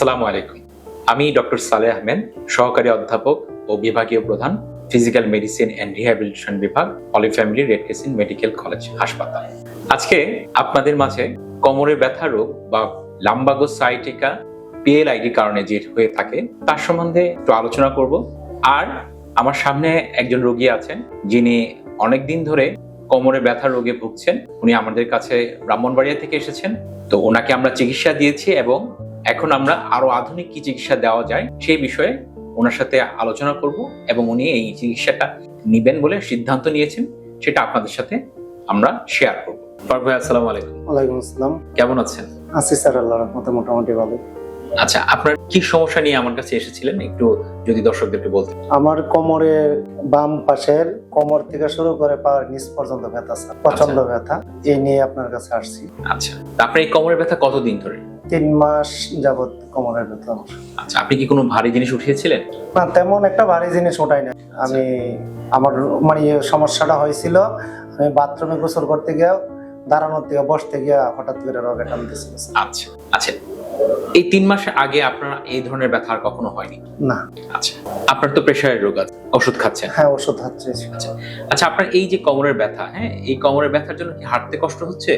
আসসালামু আলাইকুম। আমি ডক্টর সালেহ আহমেদ, সহকারী অধ্যাপক ও বিভাগীয় প্রধান, ফিজিক্যাল মেডিসিন অ্যান্ড রিহ্যাবিলিটেশন বিভাগ Holy Family Red Crescent Medical College, হাসপাতাল। আজকে আপনাদের মাঝে কোমরের ব্যথা রোগ বা লাম্বাগো সাইটিকা পিএলআইডি কারণে যে হয়ে থাকে, তার সম্বন্ধে একটু আলোচনা করব। আর আমার সামনে একজন রোগী আছেন, যিনি অনেক দিন ধরে কোমরে ব্যথা রোগে ভুগছেন। উনি আমাদের কাছে ব্রাহ্মণবাড়িয়া থেকে এসেছেন। তো ওনাকে আমরা চিকিৎসা দিয়েছি এবং এখন আমরা আরও আধুনিক কি চিকিৎসা দেওয়া যায় সেই বিষয়ে ওনার সাথে আলোচনা করব এবং উনি এই চিকিৎসাটা নিবেন বলে সিদ্ধান্ত নিয়েছেন সেটা আপনাদের সাথে আমরা শেয়ার করব। ভাই আসসালামু আলাইকুম। ওয়ালাইকুম আসসালাম। কেমন আছেন? আছি স্যার আল্লাহ রহমতে মোটামুটি ভালো। আচ্ছা আপনার কি সমস্যা নিয়ে আমার কাছে এসেছিলেন? একটু যদি দর্শকদেরকে বলতেন। আমার কোমরে বাম পাশের কোমর থেকে শুরু করে পাওয়ার নিচ পর্যন্ত ব্যথা স্যার প্রচণ্ড ব্যথা। এই নিয়ে আপনার কাছে আসছি। আচ্ছা আপনার এই কোমরের ব্যথা কতদিন ধরে? তিন মাস যাবত কোমরের ব্যথা আচ্ছা আপনি কি কোনো ভারী জিনিস উঠিয়েছিলেন? না তেমন একটা ভারী জিনিস ওঠাই না আমি আমার মানে সমস্যাটা হয়েছিল আমি বাথরুমে গোসল করতে গিয়ে দাঁড়ানোর থেকে বসতে গিয়ে হঠাৎ করে রগে টানতেছিল আচ্ছা আচ্ছা। এই তিন মাস আগে আপনার এই ধরনের ব্যথা আর কখনো হয়নি? না। আচ্ছা আপনার তো প্রেশারের রোগ আছে ওষুধ খাচ্ছেন। হ্যাঁ ওষুধ হচ্ছে আচ্ছা আপনার এই যে কোমরের ব্যথা হ্যাঁ এই কোমরের ব্যথার জন্য কি হাঁটতে কষ্ট হচ্ছে?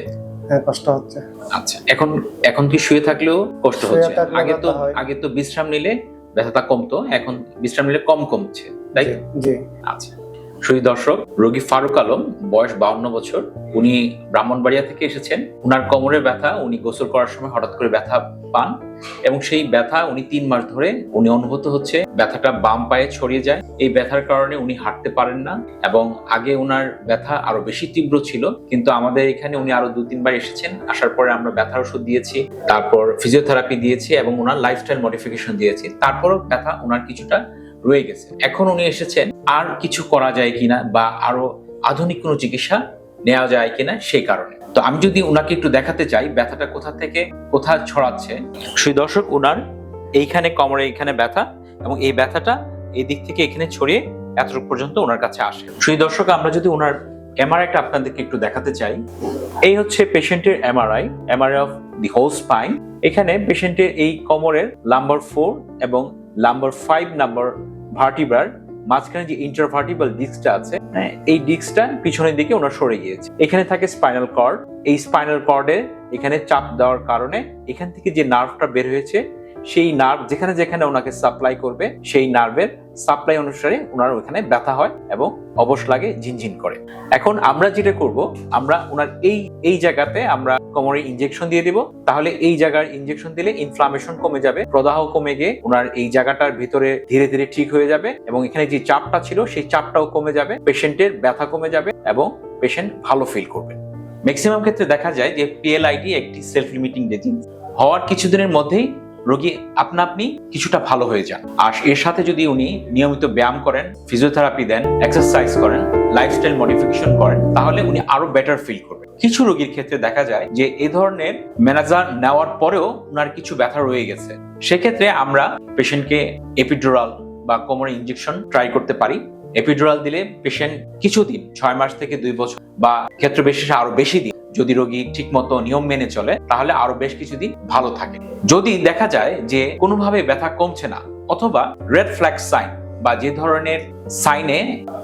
হ্যাঁ কষ্ট হচ্ছে। আচ্ছা এখন এখন কি শুয়ে থাকলেও কষ্ট হচ্ছে? আগে তো আগে তো বিশ্রাম নিলে ব্যথাটা কমতো এখন বিশ্রাম নিলে কম কমছে তাই? জি। আচ্ছা। সুই দর্শক, রোগী ফারুক আলম, বয়স বাউন্ন বছর। উনি ব্রাহ্মণবাড়িয়া থেকে এসেছেন। উনার কোমরে ব্যথা, উনি গোসল করার সময় হঠাৎ করে ব্যথা পান এবং সেই ব্যথা উনি তিন মাস ধরে উনি অনুভূত হচ্ছে। ব্যথাটা বাম পায়ে ছড়িয়ে যায়। এই ব্যথার কারণে উনি হাঁটতে পারেন না এবং আগে উনার ব্যথা আরও বেশি তীব্র ছিল। কিন্তু আমাদের এখানে উনি আরও দু তিনবার এসেছেন। আসার পরে আমরা ব্যথার ওষুধ দিয়েছি, তারপর ফিজিওথেরাপি দিয়েছি এবং ওনার লাইফস্টাইল মডিফিকেশন দিয়েছি। তারপরও ব্যথা ওনার কিছুটা রয়ে গেছে। এখন উনি এসেছেন, আর কিছু করা যায় কিনা বা আরও আধুনিক কোনো চিকিৎসা নেওয়া যায় কিনা সেই কারণে। তো আমি যদি ওনাকে একটু দেখাতে চাই, ব্যথাটা কোথা থেকে, কোথা ছড়াচ্ছে? সেই দর্শক ওনার এইখানে কোমরে এইখানে ব্যথা এবং এই ব্যথাটা এই দিক থেকে এখানে ছড়িয়ে এতটুকু পর্যন্ত ওনার কাছে আসে। সেই দর্শক, আমরা যদি ওনার এমআরআইটা আপনাদেরকে একটু দেখাতে চাই। এই হচ্ছে পেশেন্টের MRI MRI of the whole spine. এখানে পেশেন্টের এই কোমরের নাম্বার ফোর এবং নাম্বার ফাইভ নাম্বার ভার্টিব্রার মাঝখানে যে ইন্টারভার্টিবাল ডিস্কটা আছে হ্যাঁ, এই ডিস্কটা পিছনের দিকে ওনার সরে গিয়েছে। এখানে থাকে স্পাইনাল কর্ড এই স্পাইনাল কর্ডে এখানে চাপ দেওয়ার কারণে এখান থেকে যে নার্ভটা বের হয়েছে সেই নার্ভ যেখানে যেখানে ওনাকে সাপ্লাই করবে, সেই নার্ভের সাপ্লাই অনুসারে ওনার ওখানে ব্যথা হয় এবং অবশ লাগে, ঝিনঝিন করে। এখন আমরা যেটা করব, আমরা ওনার এই এই জায়গাতে আমরা কোমরে ইনজেকশন দিয়ে দিব। তাহলে এই জায়গার ইনজেকশন দিলে ইনফ্লামেশন কমে যাবে, প্রদাহ কমে গিয়ে ওনার এই জায়গাটার ভিতরে ধীরে ধীরে ঠিক হয়ে যাবে এবং এখানে যে চাপটা ছিল, সেই চাপটাও কমে যাবে পেশেন্টের ব্যথা কমে যাবে এবং পেশেন্ট ভালো ফিল করবে। ম্যাক্সিমাম ক্ষেত্রে দেখা যায় যে পিএলআইডি একটি সেলফ লিমিটিং ডিজিজ হওয়ার কিছুদিনের মধ্যেই রোগী আপনা আপনি কিছুটা ভালো হয়ে যান। আর এর সাথে যদি উনি নিয়মিত ব্যায়াম করেন ফিজিওথেরাপি দেন এক্সারসাইজ করেন লাইফস্টাইল মডিফিকেশন করেন, তাহলে উনি আরও বেটার ফিল করবেন। কিছু রোগীর ক্ষেত্রে দেখা যায় যে এ ধরনের ম্যানেজার নেওয়ার পরেও ওনার কিছু ব্যথা রয়ে গেছে। সেক্ষেত্রে আমরা পেশেন্টকে এপিডোরাল বা কোমরে ইনজেকশন ট্রাই করতে পারি। এপিডোরাল দিলে পেশেন্ট কিছুদিন ছয় মাস থেকে দুই বছর বা ক্ষেত্র বিশেষে আরও বেশি দিন যদি রোগী ঠিকমতো নিয়ম মেনে চলে, তাহলে আরও বেশ কিছুদিন ভালো থাকে। যদি দেখা যায় যে কোনোভাবে ব্যথা কমছে না, অথবা রেড ফ্ল্যাগ সাইন বা যে ধরনের সাইনে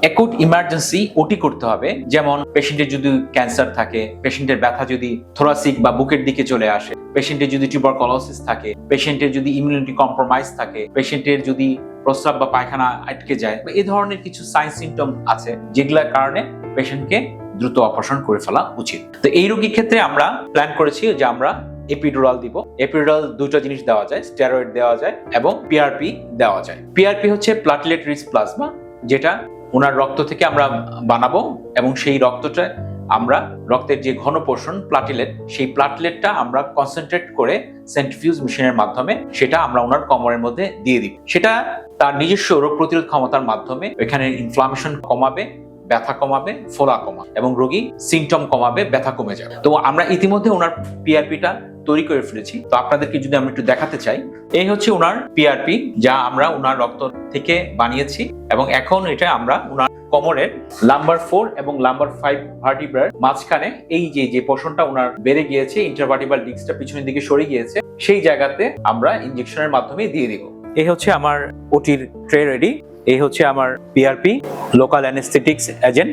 একুট ইমার্জেন্সি ওটি করতে হবে, যেমন পেশেন্টের যদি ক্যান্সার থাকে পেশেন্টের ব্যথা যদি থোরাসিক বা বুকের দিকে চলে আসে পেশেন্টের যদি টিউবারকলোসিস থাকে পেশেন্টের যদি ইমিউনিটি কম্প্রোমাইজ থাকে পেশেন্টের যদি প্রস্রাব বা পায়খানা আটকে যায়, বা এই ধরনের কিছু সাইন সিমটম আছে, যেগুলোর কারণে পেশেন্টকে দ্রুত অপারেশন করে ফেলা উচিত। তো এই রোগীর ক্ষেত্রে আমরা প্ল্যান করেছি যে আমরা এপিডুরাল দিব। এপিডুরাল দুটো জিনিস দেওয়া যায় স্টেরয়েড দেওয়া যায় এবং পিআরপি দেওয়া যায়। পিআরপি হচ্ছে প্লাটলেট রিচ প্লাজমা যেটা ওনার রক্ত থেকে আমরা বানাবো এবং সেই রক্তটা আমরা, রক্তের যে ঘন পোষণ প্লাটিলেট সেই প্লাটলেটটা আমরা কনসেন্ট্রেট করে সেন্ট্রিফিউজ মেশিনের মাধ্যমে সেটা আমরা ওনার কোমরের মধ্যে দিয়ে দিব। সেটা তার নিজস্ব রোগ প্রতিরোধ ক্ষমতার মাধ্যমে এখানে ইনফ্লামেশন কমাবে, ব্যথা কমাবে, ফোলা কমাবে এবং রোগী সিমটম কমাবে, ব্যথা কমে যাবে। তো আমরা ইতিমধ্যে ওনার পিআরপিটা তৈরি করে ফেলেছি। তো আপনাদেরকে যদি আমি একটু দেখাতে চাই, এই হচ্ছে ওনার পিআরপি যা আমরা ওনার রক্ত থেকে বানিয়েছি এবং এখন এটা আমরা ওনার কোমরের লাম্বার ফোর এবং লাম্বার ফাইভ ভার্টিব্রার মাঝখানে এই যে যে পোর্শনটা ওনার বেড়ে গিয়েছে ইন্টারভার্টিবাল ডিস্কটা পিছনের দিকে সরে গিয়েছে, সেই জায়গাতে আমরা ইনজেকশনের মাধ্যমে দিয়ে দিব। এই হচ্ছে আমার ওটির ট্রে রেডি এই হচ্ছে আমার PRP local anaesthetics agent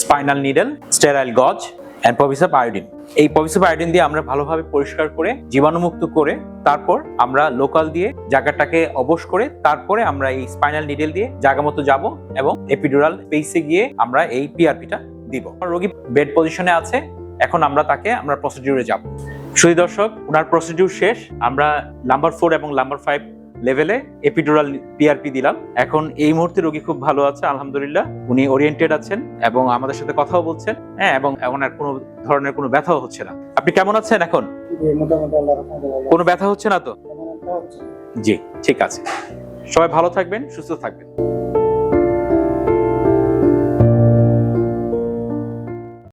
spinal needle sterile gauze and পভিসব iodine এই পভিসব আয়োডিন দিয়ে আমরা ভালোভাবে পরিষ্কার করে, জীবাণুমুক্ত করে, তারপর আমরা লোকাল দিয়ে জায়গাটাকে অবশ করে, তারপরে আমরা এই স্পাইনাল নিডেল দিয়ে জায়গা মতো যাব এবং এপিডুরাল পেসে গিয়ে আমরা এই পিআরপিটা দিব। রোগী বেড পজিশনে আছে, এখন আমরা তাকে আমরা প্রসিডিউরে যাব। শুধু দর্শক ওনার প্রসিডিউর শেষ, আমরা নাম্বার ফোর এবং নাম্বার ফাইভ লেভেলে এপিডোরাল পিআরপি দিলাম। এখন এই মুহূর্তে রোগী খুব ভালো আছে আলহামদুলিল্লাহ। উনি ওরিয়েন্টেড আছেন এবং আমাদের সাথে কথাও বলছেন হ্যাঁ এবং ওনার কোনো ধরনের কোনো ব্যথাও হচ্ছে না। আপনি কেমন আছেন এখন? কোনো ব্যথা হচ্ছে না তো। জি ঠিক আছে। সবাই ভালো থাকবেন সুস্থ থাকবেন।